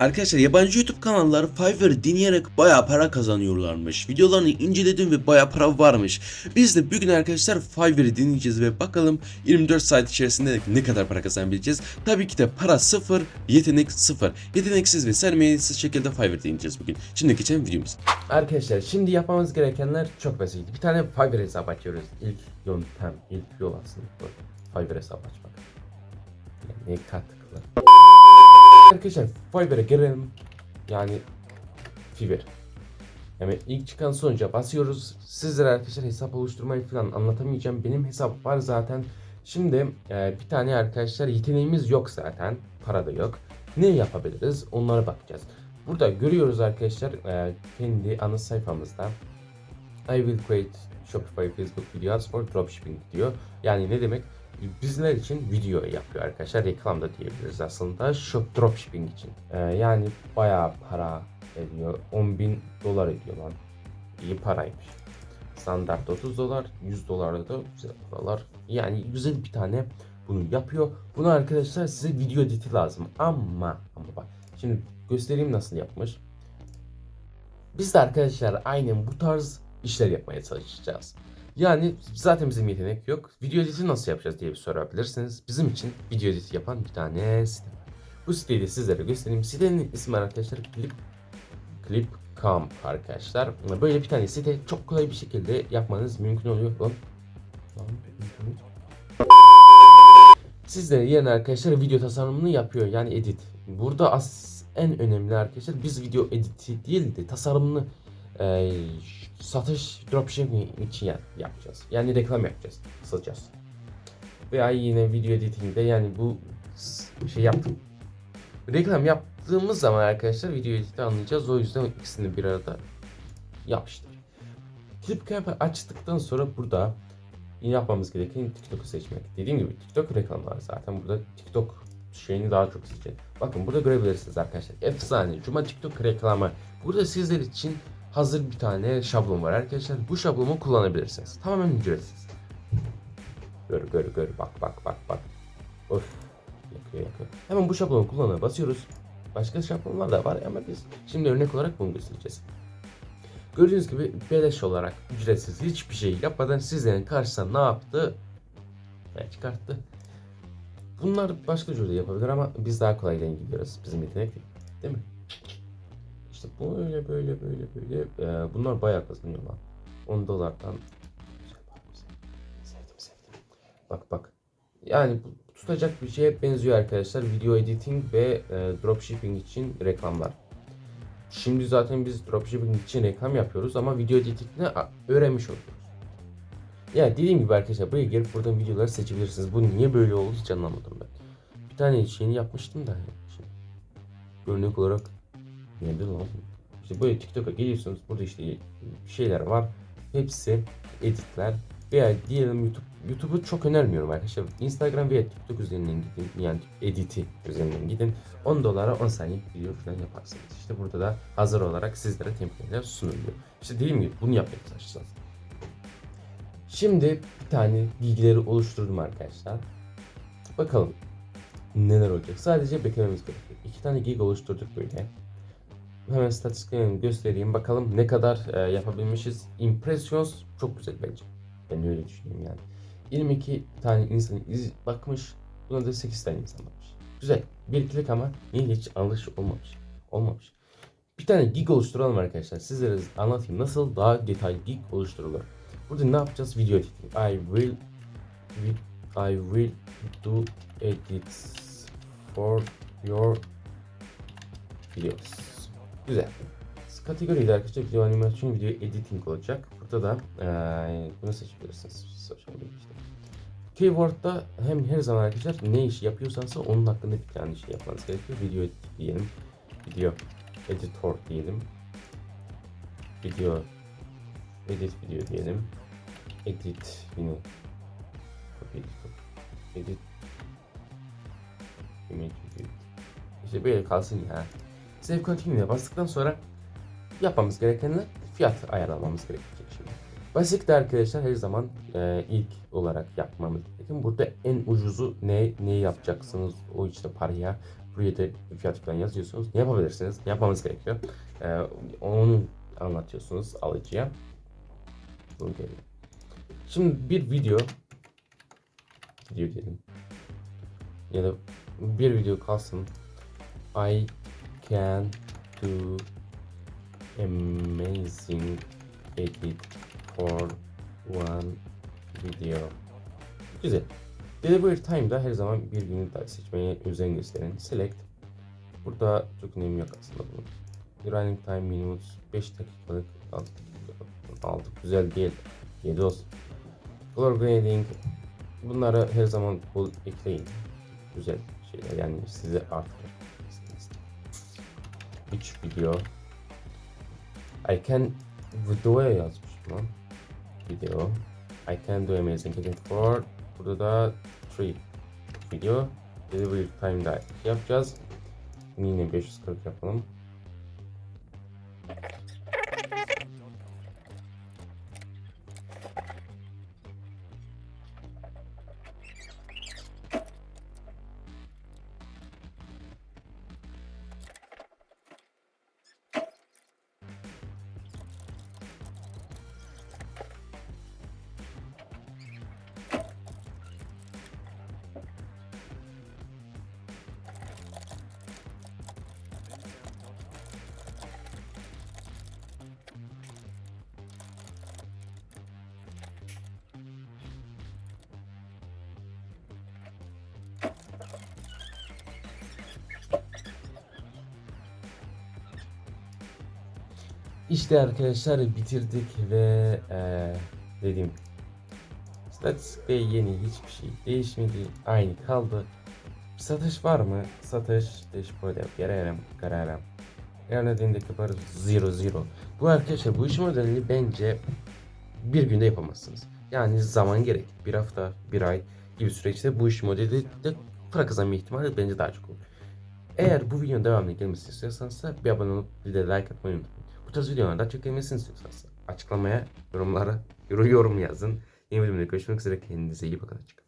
Arkadaşlar yabancı YouTube kanalları Fiverr'ı dinleyerek bayağı para kazanıyorlarmış. Videolarını inceledim ve bayağı para varmış. Biz de bugün arkadaşlar Fiverr'ı dinleyeceğiz ve bakalım 24 saat içerisinde ne kadar para kazanabileceğiz. Tabii ki de para sıfır, yetenek sıfır. Yeteneksiz ve sermayetsiz şekilde Fiverr dinleyeceğiz bugün. Şimdi geçelim videomuza. Arkadaşlar şimdi yapmamız gerekenler çok basit. Bir tane Fiverr hesabı açıyoruz. İlk yöntem, ilk yol aslında. Fiverr hesabı açmak. Yani ne katkılar. Arkadaşlar Fiverr'e girelim. Yani Fiverr. Yani ilk çıkan sonuca basıyoruz. Sizlere arkadaşlar hesap oluşturmayı falan anlatamayacağım. Benim hesap var zaten. Şimdi e, bir tane arkadaşlar yeteneğimiz yok zaten. Para da yok. Ne yapabiliriz? Onlara bakacağız. Burada görüyoruz arkadaşlar e, kendi ana sayfamızda I will create Shopify Facebook videos for dropshipping diyor. Yani ne demek? Bizler için video yapıyor arkadaşlar. Reklam da diyebiliriz aslında. Shop dropshipping için. E, yani bayağı para ediyor. 10 bin dolar ediyor lan. İyi paraymış. Standart 30 dolar, 100 dolar da güzel paralar. Yani güzel bir tane bunu yapıyor. Bunu arkadaşlar size video editi lazım. Ama ama bak şimdi göstereyim nasıl yapmış. Biz de arkadaşlar aynen bu tarz işler yapmaya çalışacağız. Yani zaten bizim yetenek yok. Video editi nasıl yapacağız diye bir sorabilirsiniz. Bizim için video editi yapan bir tane site. Bu siteyi de sizlere göstereyim. Sitenin ismi arkadaşlar Clip Clip.com arkadaşlar. Böyle bir tane site çok kolay bir şekilde yapmanız mümkün oluyor. Lan, lan, yerine arkadaşlar video tasarımını yapıyor yani edit. Burada as en önemli arkadaşlar biz video editi değil de tasarımını e, satış dropshipping için ya- yapacağız. Yani reklam yapacağız, satacağız. Veya yine video editingde yani bu şey yaptım. Reklam yaptığımız zaman arkadaşlar video editi anlayacağız. O yüzden ikisini bir arada yapıştır. Clipcamp açtıktan sonra burada yapmamız gereken TikTok'u seçmek. Dediğim gibi TikTok reklamları zaten burada TikTok şeyini daha çok seçeceğiz. Bakın burada görebilirsiniz arkadaşlar. Efsane Cuma TikTok reklamı. Burada sizler için hazır bir tane şablon var arkadaşlar. Bu şablonu kullanabilirsiniz. Tamamen ücretsiz. Gör gör gör bak bak bak bak. Of yakıyor yakıyor. Hemen bu şablonu kullanmaya basıyoruz. Başka şablonlar da var ama biz şimdi örnek olarak bunu göstereceğiz. Gördüğünüz gibi beleş olarak ücretsiz hiçbir şey yapmadan sizlerin karşısına ne yaptı? Ne çıkarttı? Bunlar başka türlü yapabilir ama biz daha kolaydan gidiyoruz. Bizim yetenek. Değil mi? İşte böyle böyle böyle böyle. Ee, bunlar bayağı kazanıyor lan. 10 dolardan. Sevdim sevdim. Bak bak. Yani bu tutacak bir şeye benziyor arkadaşlar. Video editing ve e, dropshipping için reklamlar. Şimdi zaten biz dropshipping için reklam yapıyoruz ama video editing'ini öğrenmiş oluyoruz. Yani dediğim gibi arkadaşlar buraya gelip buradan videoları seçebilirsiniz. Bu niye böyle oldu hiç anlamadım ben. Bir tane şeyini yapmıştım da. Şimdi, örnek olarak nerede lan? İşte böyle TikTok'a geliyorsunuz. Burada işte şeyler var. Hepsi editler. Veya diyelim YouTube. YouTube'u çok önermiyorum arkadaşlar. Instagram veya TikTok üzerinden gidin. Yani editi üzerinden gidin. 10 dolara 10 saniye video falan yaparsınız. İşte burada da hazır olarak sizlere template'ler sunuluyor. İşte dediğim gibi bunu yapmaya çalışacağız. Şimdi bir tane bilgileri oluşturdum arkadaşlar. Bakalım neler olacak. Sadece beklememiz gerekiyor. İki tane gig oluşturduk böyle. Hemen statistiklerini göstereyim. Bakalım ne kadar e, yapabilmişiz. Impressions çok güzel bence. Ben öyle düşünüyorum yani. 22 tane insan iz bakmış. Buna da 8 tane insan bakmış. Güzel. Bir ikilik ama niye hiç alış olmamış. Olmamış. Bir tane gig oluşturalım arkadaşlar. Sizlere anlatayım nasıl daha detaylı gig oluşturulur. Burada ne yapacağız? Video editing. I will I will do edits for your videos. Güzel. Kategoride arkadaşlar video animasyon, video editing olacak. Burada da eee bunu seçebilirsiniz. Media işte. Keyword'da hem her zaman arkadaşlar ne iş yapıyorsanız onun hakkında bir tane şey yapmanız gerekiyor. Video edit diyelim. Video editor diyelim. Video edit video diyelim. Edit yine edit edit image edit. İşte böyle kalsın ya. Save continue'ye bastıktan sonra yapmamız gerekenler fiyat ayarlamamız gerekecek şimdi. Basit de arkadaşlar her zaman e, ilk olarak yapmamız gerekiyor. Burada en ucuzu ne neyi yapacaksınız o işte paraya buraya da fiyat falan yazıyorsunuz. Ne yapabilirsiniz? Ne yapmamız gerekiyor? Ee, onu anlatıyorsunuz alıcıya. Bunu. Şimdi bir video video diyelim. Ya da bir video kalsın. I can do amazing edit for one video. Güzel. Delivery time'da her zaman bir günü seçmeye özen gösterin. Select. Burada çok önemi yok aslında bunun. Running time minutes 5 dakikalık 6 dakikalık 6 güzel değil. 7 olsun. Color grading bunları her zaman bol ekleyin. Güzel şeyler yani size artık 3 video I can videoya yazmışım lan. Video I can do amazing edit for burada da 3 video delivery time'da yapacağız. Yine 540 yapalım. İşte arkadaşlar bitirdik ve eee dediğim statistikte yeni hiçbir şey değişmedi. Aynı kaldı. Satış var mı? Satış dashboard'a gelelim, gelelim. Yerlerinde kapar 0 0. Bu arkadaşlar bu iş modelini bence bir günde yapamazsınız. Yani zaman gerek. Bir hafta, bir ay gibi süreçte bu iş modeli de para kazanma ihtimali bence daha çok olur. Eğer bu videonun devamlı gelmesini istiyorsanız bir abone olup bir de like atmayı unutmayın. Bu tarz videolarda çok gelmesini istiyorsanız açıklamaya yorumlara yorum yazın. Yeni bölümde görüşmek üzere kendinize iyi bakın. Hoşçakalın.